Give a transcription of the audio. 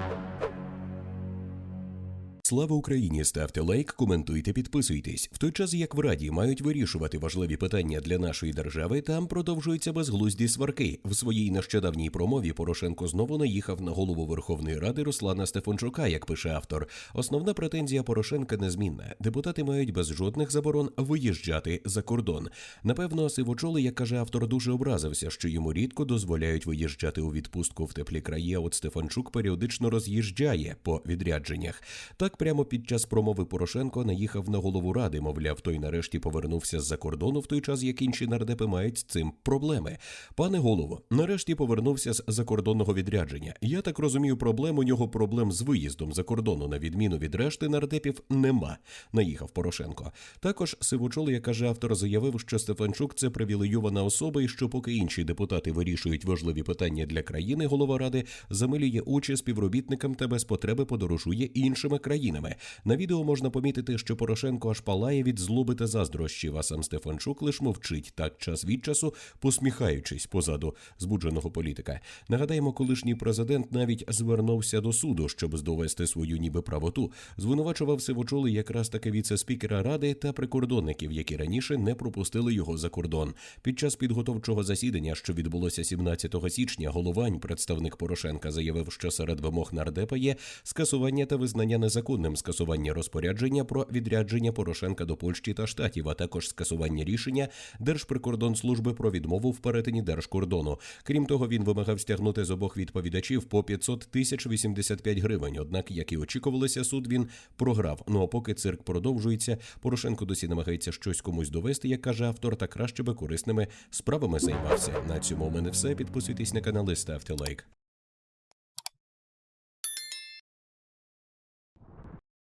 Thank you. Слава Україні! Ставте лайк, коментуйте, підписуйтесь. В той час, як в Раді мають вирішувати важливі питання для нашої держави, там продовжуються безглузді сварки. В своїй нещодавній промові Порошенко знову наїхав на голову Верховної Ради Руслана Стефанчука, як пише автор. Основна претензія Порошенка незмінна. Депутати мають без жодних заборон виїжджати за кордон. Напевно, сивочоли, як каже автор, дуже образився, що йому рідко дозволяють виїжджати у відпустку в теплі краї. а От Стефанчук періодично роз'їжджає по відрядженнях. Так прямо під час промови Порошенко наїхав на голову ради. Мовляв, той нарешті повернувся з-за кордону в той час, як інші нардепи мають з цим проблеми. Пане голово, нарешті повернувся з закордонного відрядження. Я так розумію, проблем у нього проблем з виїздом за кордону, на відміну від решти нардепів, нема. Наїхав Порошенко. Також Сивочол, як каже автор, заявив, що Стефанчук це привілейована особа, і що поки інші депутати вирішують важливі питання для країни, голова ради замилює очі співробітникам та без потреби подорожує іншими країнами. На відео можна помітити, що Порошенко аж палає від злоби та заздрощів, а сам Стефанчук лиш мовчить так час від часу, посміхаючись позаду збудженого політика. Нагадаємо, колишній президент навіть звернувся до суду, щоб довести свою ніби правоту. Звинувачував сивочоли якраз таки віце-спікера ради та прикордонників, які раніше не пропустили його за кордон. Під час підготовчого засідання, що відбулося 17 січня, головань, представник Порошенка, заявив, що серед вимог нардепа є скасування та визнання незаконним скасування розпорядження про відрядження Порошенка до Польщі та штатів, а також скасування рішення Держприкордонслужби про відмову в перетині держкордону. Крім того, він вимагав стягнути з обох відповідачів по 500 тисяч 85 гривень. Однак, як і очікувалося, суд він програв. Ну а поки цирк продовжується, Порошенко досі намагається щось комусь довести, як каже автор, та краще би корисними справами займався. На цьому у мене все. Підписуйтесь на канал і ставте лайк.